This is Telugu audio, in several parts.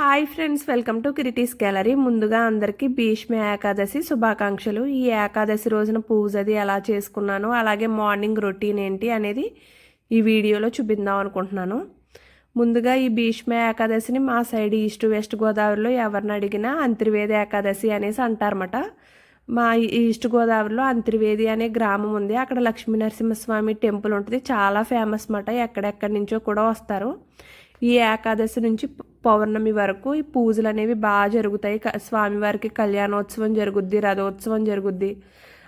Hi friends welcome to Kiriti's gallery. ముందుగా అందరికీ భీష్మ ఏకాదశి శుభాకాంక్షలు. ఈ ఏకాదశి రోజున పూజది ఎలా చేసుకున్నాను అలాగే మార్నింగ్ రొటీన్ ఏంటి అనేది ఈ వీడియోలో చూపిందాం అనుకుంటున్నాను. ముందుగా ఈ భీష్మ ఏకాదశిని మా సైడ్ ఈస్ట్ వెస్ట్ గోదావరిలో ఎవరిని అడిగినా అంతర్వేది ఏకాదశి అనేసి అంటారన్నమాట. మా ఈస్ట్ గోదావరిలో అంతర్వేది అనే గ్రామం ఉంది. అక్కడ లక్ష్మీ నరసింహస్వామి టెంపుల్ ఉంటుంది. చాలా ఫేమస్ అన్నమాట. ఎక్కడెక్కడి నుంచో కూడా వస్తారు. ఈ ఏకాదశి నుంచి పౌర్ణమి వరకు ఈ పూజలు అనేవి బాగా జరుగుతాయి. స్వామివారికి కళ్యాణోత్సవం జరుగుద్ది రథోత్సవం జరుగుద్ది.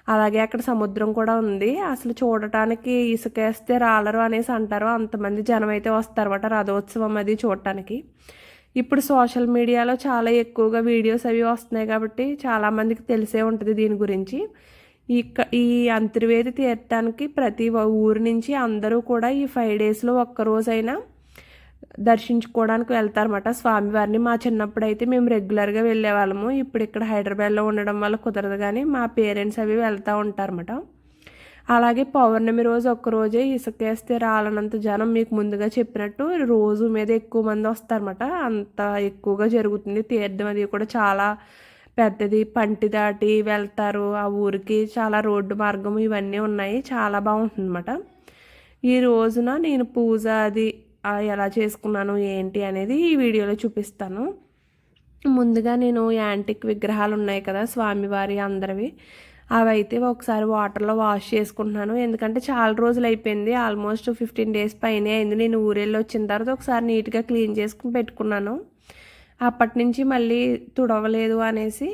అలాగే అక్కడ సముద్రం కూడా ఉంది. అసలు చూడటానికి ఇసుకేస్తే రాలరు అనేసి అంటారు. అంతమంది జనం అయితే వస్తారన్నమాట రథోత్సవం అది చూడటానికి. ఇప్పుడు సోషల్ మీడియాలో చాలా ఎక్కువగా వీడియోస్ అవి వస్తున్నాయి కాబట్టి చాలామందికి తెలిసే ఉంటుంది దీని గురించి. ఈ ఈ అంతర్వేది తీర్థానికి ప్రతి ఊరు నుంచి అందరూ కూడా ఈ ఫైవ్ డేస్లో ఒక్కరోజైనా దర్శించుకోవడానికి వెళ్తారన్నమాట. స్వామివారిని మా చిన్నప్పుడు అయితే మేము రెగ్యులర్గా వెళ్ళేవాళ్ళము. ఇప్పుడు ఇక్కడ హైదరాబాద్లో ఉండడం వల్ల కుదరదు కానీ మా పేరెంట్స్ అవి వెళ్తూ ఉంటారన్నమాట. అలాగే పౌర్ణమి రోజు ఒక్కరోజే ఇసుకేస్తే రాలనంత జనం మీకు ముందుగా చెప్పినట్టు రోజు మీద ఎక్కువ మంది వస్తారన్నమాట. అంత ఎక్కువగా జరుగుతుంది. తీర్థం అది కూడా చాలా పెద్దది. పంటి దాటి వెళ్తారు. ఆ ఊరికి చాలా రోడ్డు మార్గం ఇవన్నీ ఉన్నాయి. చాలా బాగుంటుంది అన్నమాట ఈ రోజున నేను పూజ అది ఎలా చేసుకున్నాను ఏంటి అనేది ఈ వీడియోలో చూపిస్తాను. ముందుగా నేను యాంటిక్ విగ్రహాలు ఉన్నాయి కదా స్వామివారి అందరివి. అవి అయితే ఒకసారి వాటర్లో వాష్ చేసుకుంటున్నాను. ఎందుకంటే చాలా రోజులు అయిపోయింది ఆల్మోస్ట్ ఫిఫ్టీన్ డేస్ పైనే అయింది. నేను ఊరెళ్ళి వచ్చిన తర్వాత ఒకసారి నీట్గా క్లీన్ చేసుకుని పెట్టుకున్నాను. అప్పటి నుంచి మళ్ళీ తుడవలేదు అనేసి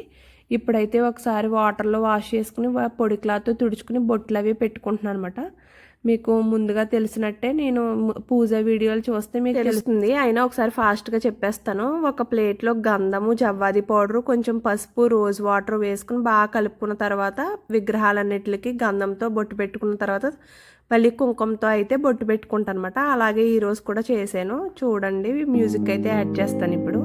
ఇప్పుడైతే ఒకసారి వాటర్లో వాష్ చేసుకుని పొడి క్లాత్ తుడుచుకుని బొట్లు అవి పెట్టుకుంటున్నాను అనమాట మీకు ముందుగా తెలిసినట్టే నేను పూజ వీడియోలు చూస్తే మీకు తెలుస్తుంది. అయినా ఒకసారి ఫాస్ట్గా చెప్పేస్తాను. ఒక ప్లేట్లో గంధము జవ్వాది పౌడరు కొంచెం పసుపు రోజ్ వాటర్ వేసుకుని బాగా కలుపుకున్న తర్వాత విగ్రహాలన్నిటికి గంధంతో బొట్టు పెట్టుకున్న తర్వాత మళ్ళీ కుంకుమతో అయితే బొట్టు పెట్టుకుంటాను అనమాట అలాగే ఈరోజు కూడా చేశాను. చూడండి మ్యూజిక్ అయితే యాడ్ చేస్తాను ఇప్పుడు.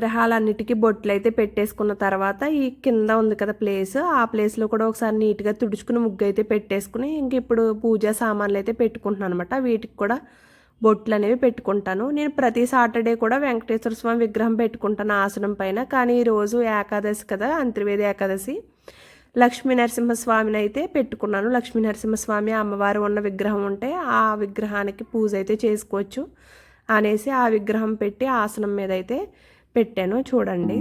విగ్రహాలన్నిటికీ బొట్లు అయితే పెట్టేసుకున్న తర్వాత ఈ కింద ఉంది కదా ప్లేస్ ఆ ప్లేస్లో కూడా ఒకసారి నీట్గా తుడుచుకుని ముగ్గు అయితే పెట్టేసుకుని ఇంక ఇప్పుడు పూజా సామాన్లు అయితే పెట్టుకుంటున్నాను అనమాట వీటికి కూడా బొట్లు అనేవి పెట్టుకుంటాను. నేను ప్రతి సాటర్డే కూడా వెంకటేశ్వర స్వామి విగ్రహం పెట్టుకుంటాను ఆసనం పైన. కానీ ఈరోజు ఏకాదశి కదా అంతర్వేది ఏకాదశి. లక్ష్మీ నరసింహస్వామిని అయితే పెట్టుకున్నాను. లక్ష్మీ నరసింహస్వామి అమ్మవారు ఉన్న విగ్రహం ఉంటే ఆ విగ్రహానికి పూజ అయితే చేసుకోవచ్చు అనేసి ఆ విగ్రహం పెట్టి ఆసనం మీద అయితే పెట్టాను చూడండి.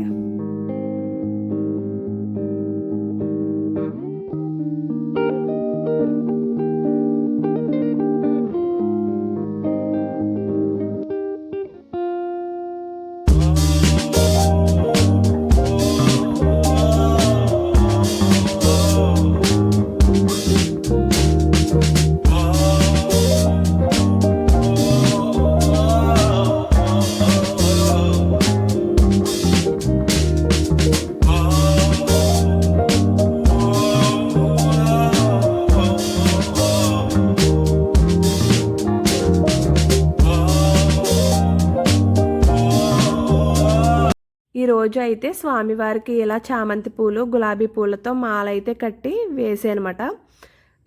అయితే స్వామివారికి ఇలా చామంతి పూలు గులాబీ పూలతో మాల అయితే కట్టి వేసానమాట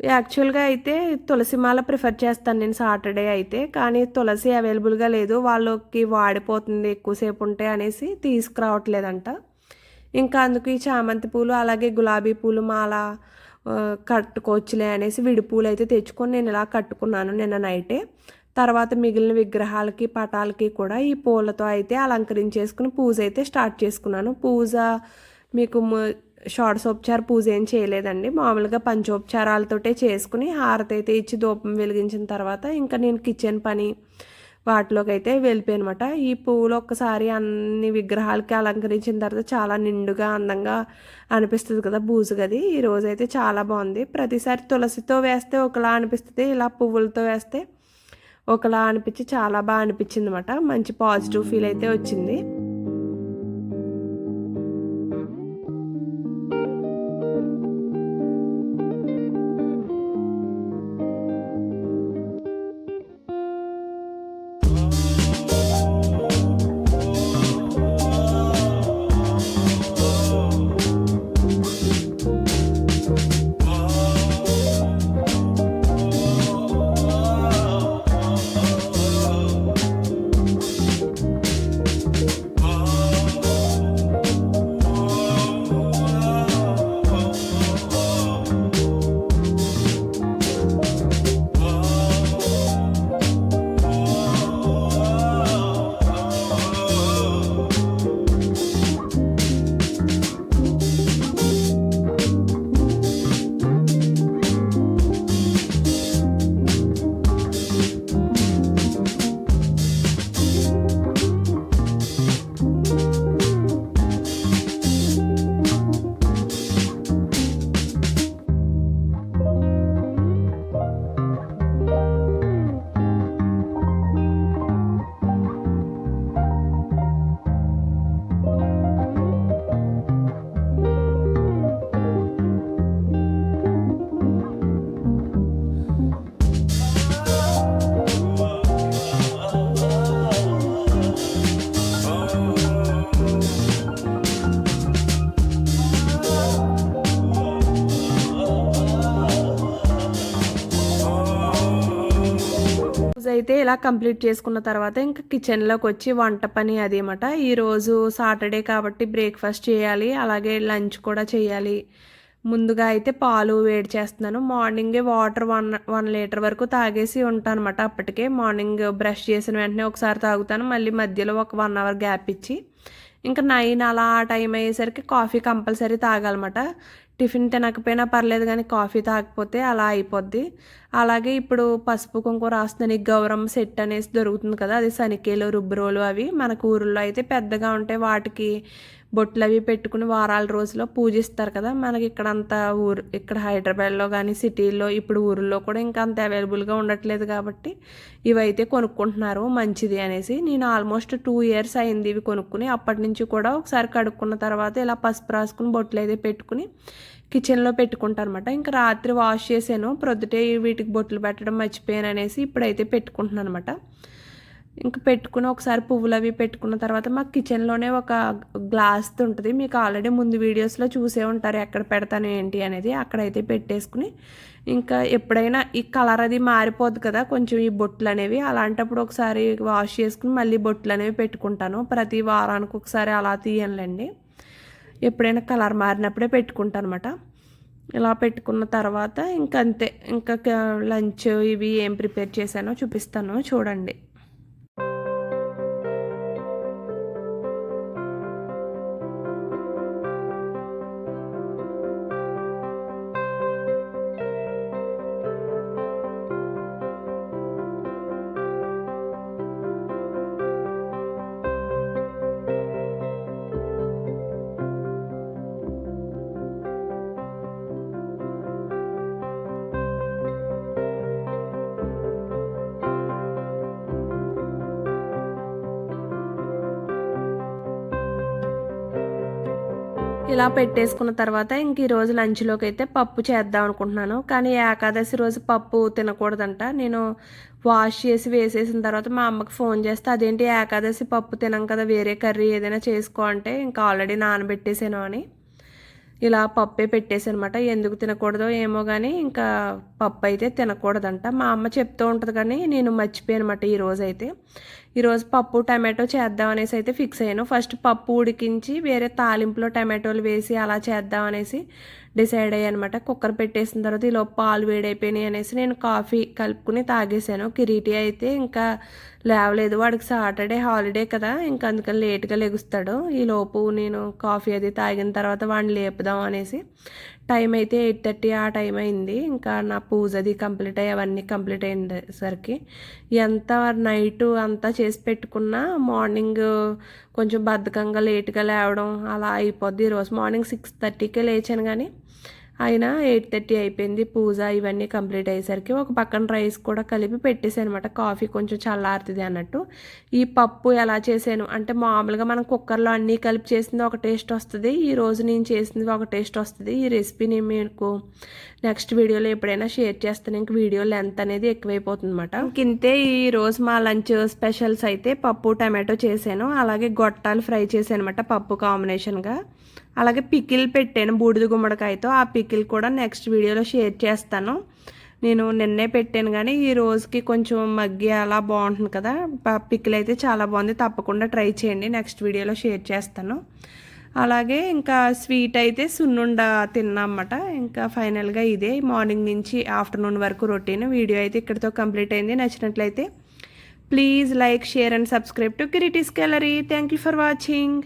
యాక్చువల్గా అయితే తులసి మాల ప్రిఫర్ చేస్తాను నేను సాటర్డే అయితే కానీ తులసి అవైలబుల్గా లేదు. వాళ్ళకి వాడిపోతుంది ఎక్కువసేపు ఉంటే అనేసి తీసుకురావట్లేదంట. ఇంకా అందుకు ఈ చామంతి పూలు అలాగే గులాబీ పూలు మాల కట్టుకోవచ్చులే అనేసి విడి పూలు అయితే తెచ్చుకొని నేను ఇలా కట్టుకున్నాను నిన్న నైటే. తర్వాత మిగిలిన విగ్రహాలకి పటాలకి కూడా ఈ పూలతో అయితే అలంకరించేసుకుని పూజ అయితే స్టార్ట్ చేసుకున్నాను. పూజ మీకు ము- షోడశోపచార పూజ ఏం చేయలేదండి. మామూలుగా పంచోపచారాలతోటే చేసుకుని హారతి అయితే ఇచ్చి దూపం వెలిగించిన తర్వాత ఇంకా నేను కిచెన్ పని వాటిలోకి అయితే వెళ్ళిపోయానమాట. ఈ పువ్వులు ఒక్కసారి అన్ని విగ్రహాలకి అలంకరించిన తర్వాత చాలా నిండుగా అందంగా అనిపిస్తుంది కదా బూజు గది. ఈ రోజైతే అయితే చాలా బాగుంది. ప్రతిసారి తులసితో వేస్తే ఒకలా అనిపిస్తుంది ఇలా పువ్వులతో వేస్తే ఒకలా అనిపించి చాలా బాగా అనిపించింది అనమాట మంచి పాజిటివ్ ఫీల్ అయితే వచ్చింది. అయితే ఇలా కంప్లీట్ చేసుకున్న తర్వాత ఇంకా కిచెన్లోకి వచ్చి వంట పని అదేమాట ఈరోజు సాటర్డే కాబట్టి బ్రేక్ఫాస్ట్ చేయాలి అలాగే లంచ్ కూడా చేయాలి. ముందుగా అయితే పాలు వేడి చేస్తున్నాను. మార్నింగే వాటర్ వన్ వన్ లీటర్ వరకు తాగేసి ఉంటాను అనమాట అప్పటికే. మార్నింగ్ బ్రష్ చేసిన వెంటనే ఒకసారి తాగుతాను మళ్ళీ మధ్యలో ఒక వన్ అవర్ గ్యాప్ ఇచ్చి. ఇంకా నైన్ అలా ఆ టైం అయ్యేసరికి కాఫీ కంపల్సరీ తాగాలన్నమాట. టిఫిన్ తినకపోయినా పర్లేదు కానీ కాఫీ తాగకపోతే అలా అయిపోద్ది. అలాగే ఇప్పుడు పసుపు కుంకుమ రాస్తుంది గౌరమ్మ సెట్ అనేసి దొరుకుతుంది కదా అది సనికేలు రుబ్బురోలు అవి మనకు ఊరిలో అయితే పెద్దగా ఉంటాయి వాటికి బొట్లు అవి పెట్టుకుని వారాల రోజులో పూజిస్తారు కదా. మనకి ఇక్కడ అంత ఊరు ఇక్కడ హైదరాబాద్లో కానీ సిటీల్లో ఇప్పుడు ఊరిలో కూడా ఇంకా అంత అవైలబుల్గా ఉండట్లేదు కాబట్టి ఇవైతే కొనుక్కుంటున్నారు మంచిది అనేసి. నేను ఆల్మోస్ట్ టూ ఇయర్స్ అయింది ఇవి కొనుక్కుని అప్పటి నుంచి కూడా ఒకసారి కడుక్కున్న తర్వాత ఇలా పసుపు రాసుకుని బొట్లు అయితే పెట్టుకుని కిచెన్లో పెట్టుకుంటాను అనమాట ఇంకా రాత్రి వాష్ చేసాను ప్రొద్దుటే వీటికి బొట్లు పెట్టడం మర్చిపోయాను అనేసి ఇప్పుడైతే పెట్టుకుంటున్నాను అనమాట ఇంకా పెట్టుకుని ఒకసారి పువ్వులు అవి పెట్టుకున్న తర్వాత మాకు కిచెన్లోనే ఒక గ్లాస్ ఉంటుంది. మీకు ఆల్రెడీ ముందు వీడియోస్లో చూసే ఉంటారు ఎక్కడ పెడతాను ఏంటి అనేది. అక్కడైతే పెట్టేసుకుని ఇంకా ఎప్పుడైనా ఈ కలర్ అది మారిపోద్ది కదా కొంచెం ఈ బొట్లు అనేవి. అలాంటప్పుడు ఒకసారి వాష్ చేసుకుని మళ్ళీ బొట్లు అనేవి పెట్టుకుంటాను. ప్రతి వారానికి ఒకసారి అలా తీయనులేండి. ఎప్పుడైనా కలర్ మారినప్పుడే పెట్టుకుంటాను అనమాట ఇలా పెట్టుకున్న తర్వాత ఇంకంతే. అంతే ఇంకా లంచ్ ఇవి ఏం ప్రిపేర్ చేశానో చూపిస్తాను. చూడండి. ఇలా పెట్టేసుకున్న తర్వాత ఇంక ఈరోజు లంచ్లోకి అయితే పప్పు చేద్దాం అనుకుంటున్నాను. కానీ ఏకాదశి రోజు పప్పు తినకూడదంట. నేను వాష్ చేసి వేసేసిన తర్వాత మా అమ్మకి ఫోన్ చేస్తే అదేంటి ఏకాదశి పప్పు తినం కదా వేరే కర్రీ ఏదైనా చేసుకో అంటే ఇంకా ఆల్రెడీ నానబెట్టేసాను అని. ఇలా పప్పే పెట్టేసనమాట ఎందుకు తినకూడదో ఏమో కానీ ఇంకా పప్పు అయితే తినకూడదంట. మా అమ్మ చెప్తూ ఉంటుంది కానీ నేను మర్చిపోయానమాట ఈరోజు అయితే ఈరోజు పప్పు టమాటో చేద్దాం అనేసి అయితే ఫిక్స్ అయ్యాను. ఫస్ట్ పప్పు ఉడికించి వేరే తాలింపులో టమాటోలు వేసి అలా చేద్దాం అనేసి డిసైడ్ అయ్యానమాట అనమాట కుక్కర్ పెట్టేసిన తర్వాత ఈలో పాలు వేడైపోయినాయి అనేసి నేను కాఫీ కలుపుకుని తాగేసాను కిరీటి అయితే ఇంకా లేవలేదు. వాడికి సాటర్డే హాలిడే కదా ఇంకా అందుకని లేట్గా లెగుస్తాడు. ఈలోపు నేను కాఫీ అది తాగిన తర్వాత వాడిని లేపుదాం అనేసి టైం అయితే ఎయిట్ థర్టీ ఆ టైం అయింది. ఇంకా నా పూజ అది కంప్లీట్ అయ్యి అవన్నీ కంప్లీట్ అయ్యేసరికి ఎంత నైట్ అంతా చేసి పెట్టుకున్నా మార్నింగ్ కొంచెం బద్ధకంగా లేట్గా లేవడం అలా అయిపోద్ది. ఈరోజు మార్నింగ్ సిక్స్ థర్టీకే లేచాను కానీ అయినా ఎయిట్ థర్టీ అయిపోయింది. పూజ ఇవన్నీ కంప్లీట్ అయ్యేసరికి ఒక పక్కన రైస్ కూడా కలిపి పెట్టేసాను అనమాట కాఫీ కొంచెం చల్లారుతుంది అన్నట్టు. ఈ పప్పు ఎలా చేశాను అంటే మామూలుగా మనం కుక్కర్లో అన్నీ కలిపి చేసింది ఒక టేస్ట్ వస్తుంది. ఈ రోజు నేను చేసింది ఒక టేస్ట్ వస్తుంది. ఈ రెసిపీని మీకు నెక్స్ట్ వీడియోలో ఎప్పుడైనా షేర్ చేస్తాను. ఇంక వీడియో లెంత్ అనేది ఎక్కువైపోతుంది అనమాట ఇంతే ఈ రోజు మా లంచ్ స్పెషల్స్ అయితే పప్పు టమాటో చేశాను. అలాగే గొట్టాలు ఫ్రై చేశాను అనమాట పప్పు కాంబినేషన్గా. అలాగే పికిల్ పెట్టాను బూడిద గుమ్మడికాయతో. ఆ పికిల్ కూడా నెక్స్ట్ వీడియోలో షేర్ చేస్తాను. నేను నిన్నే పెట్టాను కానీ ఈ రోజుకి కొంచెం మగ్గి అలా బాగుంటుంది కదా. పికిల్ అయితే చాలా బాగుంది. తప్పకుండా ట్రై చేయండి. నెక్స్ట్ వీడియోలో షేర్ చేస్తాను. అలాగే ఇంకా స్వీట్ అయితే సున్నుండ తిన్నామన్నమాట ఇంకా ఫైనల్గా ఇదే. మార్నింగ్ నుంచి ఆఫ్టర్నూన్ వరకు రొటీన్ వీడియో అయితే ఇక్కడితో కంప్లీట్ అయింది. నచ్చినట్లయితే please like share and subscribe to Kiriti's gallery thank you for watching